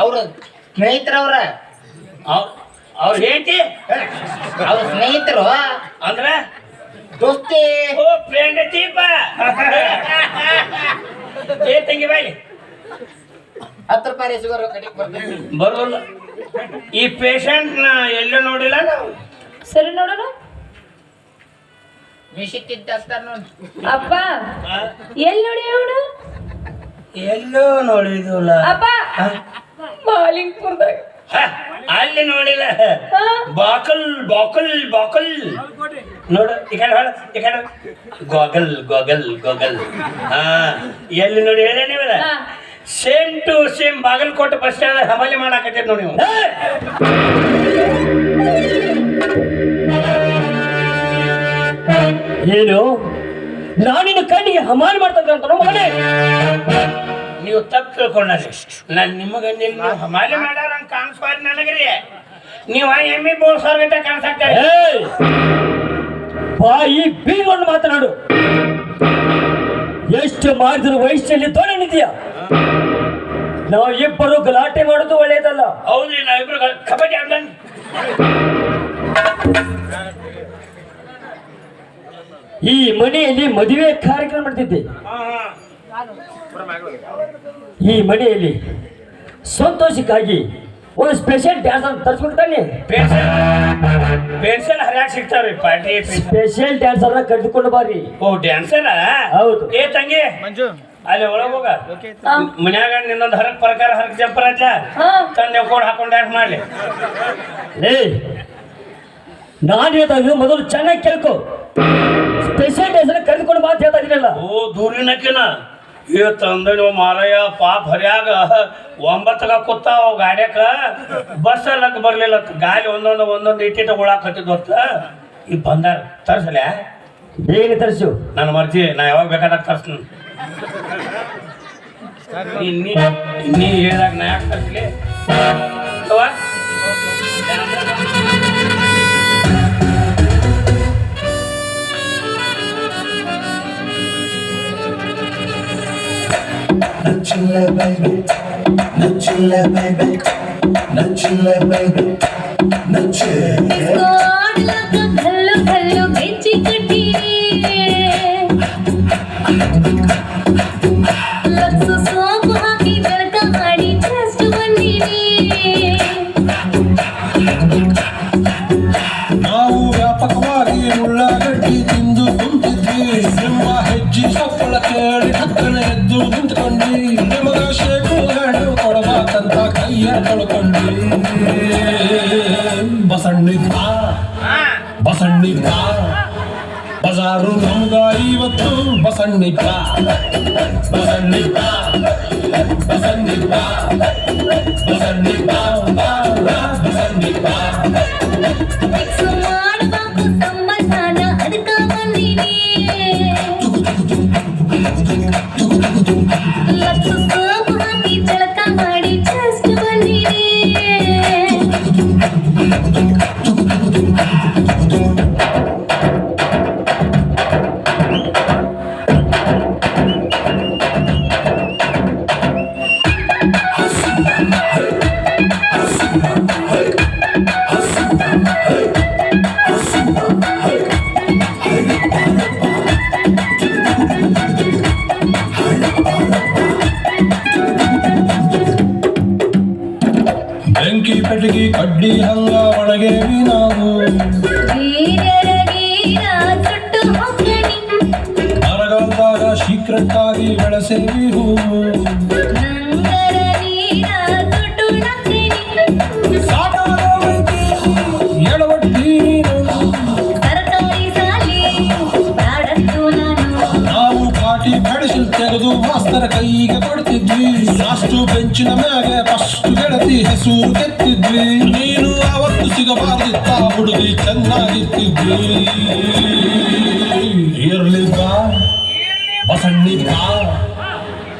ಅವ್ರ ಸ್ನೇಹಿತರವ್ರ. ಅವ್ರ ಹೇಳ್ತಿ ಅವ್ರ ಸ್ನೇಹಿತರು? ಅಂದ್ರ? ದೋಸ್ತಿ. ಓ ಫ್ರೆಂಡ್ ಚೀಪ ಏ ತಂಗಿ ಬಾಯಿ. ಹತ್ತು ರೂಪಾಯಿ ಶುಗರ್ ಕಡೆಗೆ ಬರ್ತೀನಿ ಬರೋಲ್ಲ. ಈ ಪೇಷಂಟ್ನ ಎಲ್ಲೂ ನೋಡಿಲ್ಲ ನಾವು? ಸರಿ ನೋಡೋಣ. ಮಿಶಿಟ್ಟಿದ್ದ ಅಪ್ಪ ಎಲ್ಲಿ ನೋಡಿ ಅವನು ಎಲ್ಲೂ ನೋಡಿದ್ವಲ್ಲ ಅಪ್ಪ ಮಾಲಿಂಗ್ಪುರದಾಗ ಅಲ್ಲಿ ನೋಡಿಲ್ಲ. ಬಾಕಲ್ ಬಾಕಲ್ ಬಾಕಲ್. ನೋಡು ಈ ಕಡೆ ಗೊಗಲ್ ಈ ಕಡೆ ಗೋಗಲ್ ಗೋಗಲ್ ಗೋಗಲ್. ಹಾ ಎಲ್ಲಿ ನೋಡಿ ಹೇಳ ನೀವಲ್ಲ. Same to same Bagalkote bus stand ಹಮಾಲಿ ಮಾಡಾಕತ್ತೈತೆ ನೋಡಿ ನೀವು. ಏನು? ನಾನಿನ ಕಣ್ಣಿಗೆ ಹಮಾಲ್ ಮಾಡ್ತಂತ ಅಂತ ಮಗನೇ? ನೀವು ತಪ್ಪು ತಿಳ್ಕೊಂಡ್ರಿ ನಾನು ನಿಮಗೆ ನೀವು ಹಮಾಲಿ ಮಾಡ್ಯಾರ ಅಂತ ಕಾಣಿಸ್ಬಾರ್ದು ನನಗ್ರಿ ನೀವು ಎಮ್ಮಿ ಬೋಳ್ಸೋರ್ ಗಂಟೆ ಕಾಣಿಸಾಕ್ತಾರೆ ಏಯ್! ಬಾಯಿ ಬೀಗೊಂಡು ಮಾತನಾಡು. ಎಷ್ಟು ಮಾಡಿದ್ರು ವಯಸ್ಸಲ್ಲಿ ತೊಗೊಂಡಿದ್ಯಾ ನಾವು ಇಬ್ಬರು ಗಲಾಟೆ ಮಾಡೋದು ಒಳ್ಳೇದಲ್ಲ. ಹೌದ್ರಿ ನಾವಿಬ್ರು ಕಬಡ್ಡಿ ಆಡ್ದಂಗ್ ಈ ಮನೆಯಲ್ಲಿ ಮದುವೆ ಕಾರ್ಯಕ್ರಮ ಮಾಡ್ತಿದ್ದೆ ಹಾ ಹಾ. ಈ ಮನೆಯಲ್ಲಿ ಸಂತೋಷಕ್ಕಾಗಿ ಒಂದು ಸ್ಪೆಷಲ್ ಡ್ಯಾನ್ಸ್ ಅಂತ ತರಿಸ್ಬಿಡ್ತಾನೆ ಪೆನ್ಷನ್ ಹರ್ಯಾಕ್ ಸಿಗ್ತಾವ್ರಿ ಪಾರ್ಟಿ ಸ್ಪೆಷಲ್ ಡ್ಯಾನ್ಸ್ ಅನ್ನ ಕರೆದುಕೊಂಡು ಬಾರಿ ಓ ಡ್ಯಾನ್ಸರ ಹೌದು. ಏ ತಂಗಿ. ಅಲ್ಲಿ ಒಳಗ್ ಹೋಗ. ಹಾ. ಮನ್ಯಾಗ ನಿನ್ನೊಂದು ಹರಕ್ ಪ್ರಕಾರ ಹರಕ್ ಜಂಪರ್ ಹಾ. ತಂದೆ ಕೋಡ್ ಹಾಕೊಂಡು ಡ್ಯಾನ್ಸ್ ಮಾಡ್ಲಿ. ಲೇ ನಾನು ಹೇಳ್ತಾ ಇದ್ದೀನಿ ಮೊದಲು ಚೆನ್ನಾಗಿ ಕೇಳ್ಕೊ. ಸ್ಪೆಷಲ್ ಡ್ಯಾನ್ಸ್ ಕರೆದುಕೊಂಡು ಮಾತು ಹೇಳ್ತಾ ಇದೀನಲ್ಲ. ಓ ದೂರಿನಕಿನ ಏ ತಂದೆ ನೀವು ಮಾರಯ್ಯ ಪಾಪ ಹರಿಯಾಗ ಒಂಬತ್ತಗ ಕೂತಾವ ಗಾಡ್ಯಾಕ. ಬಸ್ ಅಲ್ಲಕ್ಕೆ ಬರಲಿಲ್ಲ ಗಾಳಿ ಒಂದೊಂದು ಒಂದೊಂದು ಇಟ್ಟಿಟ್ಟು ಉಳಾಕ್ ಹತ್ತಿದ್ವತ್ತ ಈಗ ಬಂದಾರ ತರ್ಸಲ? ಬೇಗ ತರಿಸು? ನನ್ನ ಮರ್ಜಿ ನಾ ಯಾವಾಗ ಬೇಕಾದಾಗ ತರ್ಸ್ತೀನಿ. ಇನ್ನೀ ಇನ್ನೀ ಹೇಳಿದಾಗ ನಾ ಯಾಕೆ ತರ್ಸ್ಲಿ? Nutella baby, Nutella baby, Nutella baby, Nutella. ಆಡ್ಲಕ ಕಲ್ಲು ಕಲ್ಲು ಗೆಜ್ಜಿ ಕಟ್ಟಿರಿ ಲಕ್ಸು ಸೋಪು ಹಾಕಿ ಜಳಕ ಮಾಡಿ ಜಸ್ಟ್ ಬಂದಿರಿ ನಾವು ವ್ಯಾಪಕವಾಗಿ ಉಳ್ಳಾಗಡ್ಡಿ ತಿಂದು ಕುಂತಿದ್ವಿ ನಿಮ್ಮ బుజ్జి పప్పుల తేడి పక్కన ఎద్దు దింటుకోండి నిమ్మగా షేకు గాడు కొడబాకంతా కయ్య కొడుకోండి బసండి బసండి బజారు నమ్ముగా ఇవత్తు బసండి బసండి బసండి బసండి బసండి బసండి ಬಂದಿರಿ ಬ್ಯಾಡಂತು ನಾನು ನಾವು. ಪಾಟಿ ಬೆಳೆಸಿಲ್ ತೆಗೆದು ಮಾಸ್ತರ ಕೈಗೆ ಕೊಡ್ತಿದ್ವಿ. ಅಷ್ಟು ಬೆಂಚಿನ ಮ್ಯಾಗೆ ಫಸ್ಟ್ ಗೆಳತಿ ಹೆಸರು ಕೆತ್ತಿದ್ವಿ. ನೀನು ಅವತ್ತು ಸಿಗಬಾರ್ದಿತ್ತ ಹುಡುಗಿ ಚೆನ್ನಾಗಿತ್ತಿದ್ವಿ ಇರ್ಲಿಲ್ಲ ಬಸಣ್ಣಿದ್ದ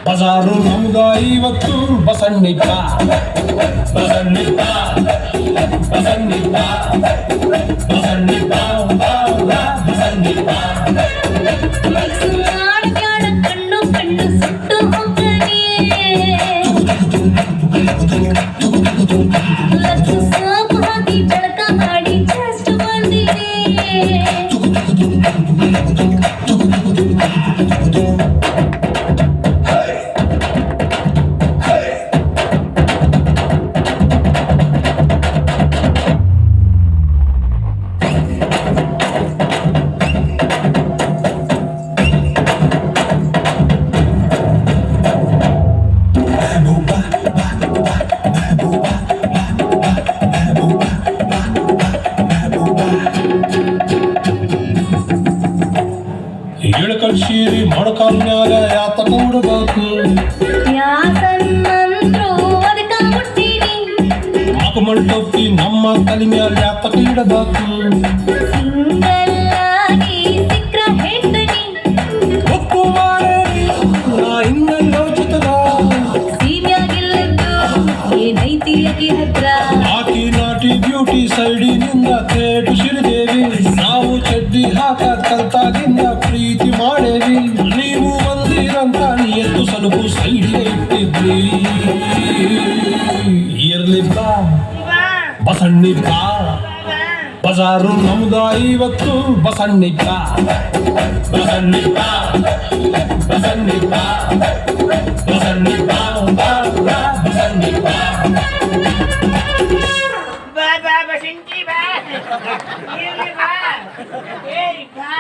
ಬಜಾರು ನಮ್ಗ ಇವತ್ತು ಬಸಣ್ಣಿದ್ದ ಬಸಣ್ಣಿದ್ದ ಬಸಣ್ಣಿದ್ದ ಬಸಣ್ಣಿದ್ದ ಬಸಣ್ಣಿದ್ದ ಮಾಡ್ಬ್ಯಾಡ ಕಣ್ಣು ಕಣ್ಣು ಸುಟ್ಟು ಕಳ್ಸೀರಿ ಮೊಣಕಾಲ್ನ್ಯಾಗ ಯಾತ ಕೂಡಬೇಕು ಮಗಮಂಟೊಪ್ಪಿ ನಮ್ಮ ತಲೆ ಮ್ಯಾಲ ಯಾತ ಕೀಡಬೇಕು ನಾ ಆಕಿ ನಾಟಿ ಬ್ಯೂಟಿ ಸೈಡಿನಿಂದ ತೇಟು ಸಿರಿದೆ ಕಲ್ತಾಗಿಂದ ಪ್ರೀತಿ ಮಾಡೇವಿ ನೀವು ಬಂದಿರಂತ ಎದ್ದು ಸಲುಪು ಸೈಡಿಗೆ ಇಟ್ಟಿದ್ರಿ. ಇರ್ಲಿಪ್ಪ ಬಸಣ್ಣಿಪ್ಪ ಬಜಾರು ನಮ್ದ ಇವತ್ತು ಬಸಣ್ಣಿಪ್ಪ ಬಸಣ್ಣಿಪ್ಪ ಬಸಣ್ಣಿ